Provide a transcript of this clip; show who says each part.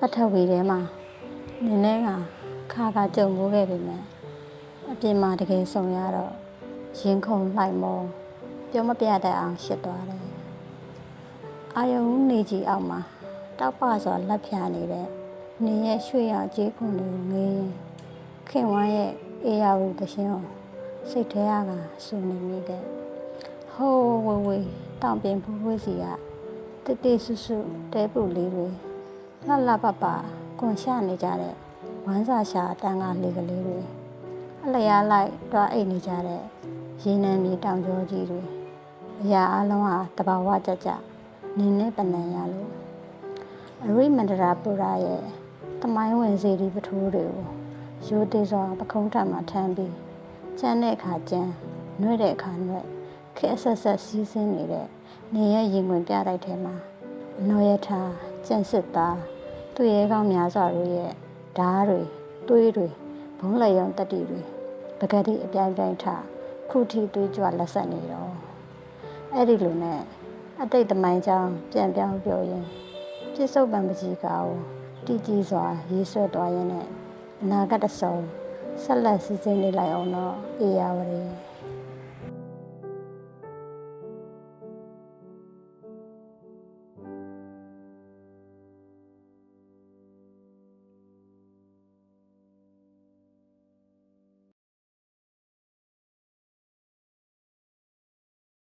Speaker 1: ပထဝီထဲမှာနည်းနည်းကခါခါကြုံမိုးခဲ့ပြီမဲ့အပြင်မှာတကယ်ဆုံရတော့ရင်ခုန်လိုက်မောပြောမပြတတ်အောင်ရှစ်သွားတယ်အာယုံနေကြီးအောက်မှာတောက်ပစွာလက်ဖြာနေတဲ့နေရဲ့ရွှေရောင်ကြေးခွန်တွေငေးရင်ခင်ဝမ်းရဲ့အေးရဝူတရှင်ကိုစိတ်ထဲကဆူနေမိတဲ့ဟိုးဝေဝေတောင်ပြင်ဖူးဝေးစီကတတိဆုဆုတဲပူလေးတွေ လှလှပပကွန်ရှာနေကြတဲ့ဝမ်းစာရှာတန်ကလေးကလေးတွေအလျားလိုက်တွားအိတ်နေကြတဲ့ရေနံမြေတောင်ကျောကြီးတွေအရာအလုံးဟာတဘာဝကြကြနင်းနဲ့ပနံရလို့အရိမန္တရာပူရာရဲ့တမိုင်းဝင်စီဒီပထိုးတွေကိုရိုးသေးစွာပခုံးထပ်မှာထမ်းပြီးကျန်းတဲ့အခါကျန်းနှွဲ့တဲ့အခါနှွဲ့ခက်ဆက်ဆက်စီးဆင်းနေတဲ့နေရဲ့ရင်ဝင်ပြတိုက်ထဲမှာအနော်ရထားကျန့်စစ်သား သူရဲကောင်းများစွာတို့ရဲ့ဓားတွေတွေးတွေဘုံလက်ရုံတက်တီတွေပကတိအပြိုင်ပြိုင်ထခုထီတွေးကြွလက်ဆက်နေတော့အဲ့ဒီလိုနဲ့အတိတ်သမိုင်းကြောင်းပြန်ပြောင်းပြောရင်ပြစ္ဆုတ်ပံပကြီးကောတည်ကြည်စွာရေးဆွဲသွားရင်းနဲ့အနာဂတ်တစ်စုံဆက်လက်စီစဉ်နေလိုက်အောင်တော့အေးရပါလေ